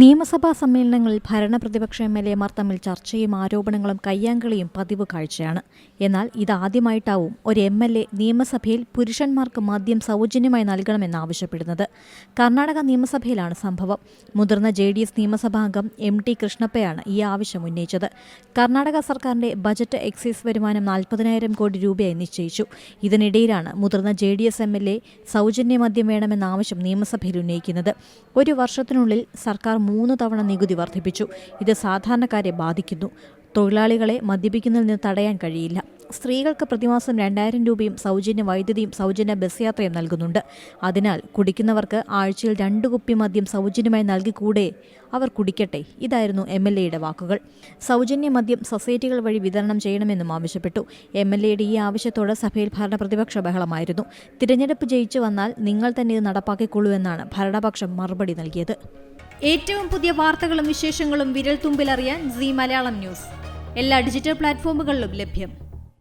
നിയമസഭാ സമ്മേളനങ്ങളിൽ ഭരണപ്രതിപക്ഷ M L എമാർ തമ്മിൽ ചർച്ചയും ആരോപണങ്ങളും കയ്യാങ്കളിയും പതിവ് കാഴ്ചയാണ്. എന്നാൽ ഇതാദ്യമായിട്ടാവും ഒരു എം എൽ എ നിയമസഭയിൽ പുരുഷന്മാർക്ക് മദ്യം സൗജന്യമായി നൽകണമെന്നാവശ്യപ്പെടുന്നത് കർണാടക നിയമസഭയിലാണ് സംഭവം. മുതിർന്ന ജെ ഡി എസ് നിയമസഭാംഗം എം ടി കൃഷ്ണപ്പയാണ് ഈ ആവശ്യം ഉന്നയിച്ചത്. കർണാടക സർക്കാരിന്റെ ബജറ്റ് എക്സൈസ് വരുമാനം നാൽപ്പതിനായിരം കോടി രൂപയായി നിശ്ചയിച്ചു. ഇതിനിടയിലാണ് മുതിർന്ന J D S M L A സൗജന്യ മദ്യം വേണമെന്ന ആവശ്യം നിയമസഭയിൽ ഉന്നയിക്കുന്നത്. ഒരു വർഷത്തിനുള്ളിൽ സർക്കാർ മൂന്ന് തവണ നികുതി വർദ്ധിപ്പിച്ചു. ഇത് സാധാരണക്കാരെ ബാധിക്കുന്നു. തൊഴിലാളികളെ മദ്യപിക്കുന്നതിൽ നിന്ന് തടയാൻ കഴിയില്ല. സ്ത്രീകൾക്ക് പ്രതിമാസം രണ്ടായിരം രൂപയും സൗജന്യ വൈദ്യുതിയും സൗജന്യ ബസ് യാത്രയും നൽകുന്നുണ്ട്. അതിനാൽ കുടിക്കുന്നവർക്ക് ആഴ്ചയിൽ രണ്ട് കുപ്പി മദ്യം സൗജന്യമായി നൽകിക്കൂടെ? അവർ കുടിക്കട്ടെ. ഇതായിരുന്നു എം എൽ എയുടെ വാക്കുകൾ. സൗജന്യ മദ്യം സൊസൈറ്റികൾ വഴി വിതരണം ചെയ്യണമെന്നും ആവശ്യപ്പെട്ടു. എം എൽ എയുടെ ഈ ആവശ്യത്തോട് സഭയിൽ ഭരണപ്രതിപക്ഷ ബഹളമായിരുന്നു. തിരഞ്ഞെടുപ്പ് ജയിച്ചു വന്നാൽ നിങ്ങൾ തന്നെ ഇത് നടപ്പാക്കിക്കൊള്ളൂ എന്നാണ് ഭരണപക്ഷം മറുപടി നൽകിയത്. ഏറ്റവും പുതിയ വാർത്തകളും വിശേഷങ്ങളും വിരൽ തുമ്പിലറിയാൻ സി മലയാളം ന്യൂസ്. എല്ലാ ഡിജിറ്റൽ പ്ലാറ്റ്ഫോമുകളിലും ലഭ്യം.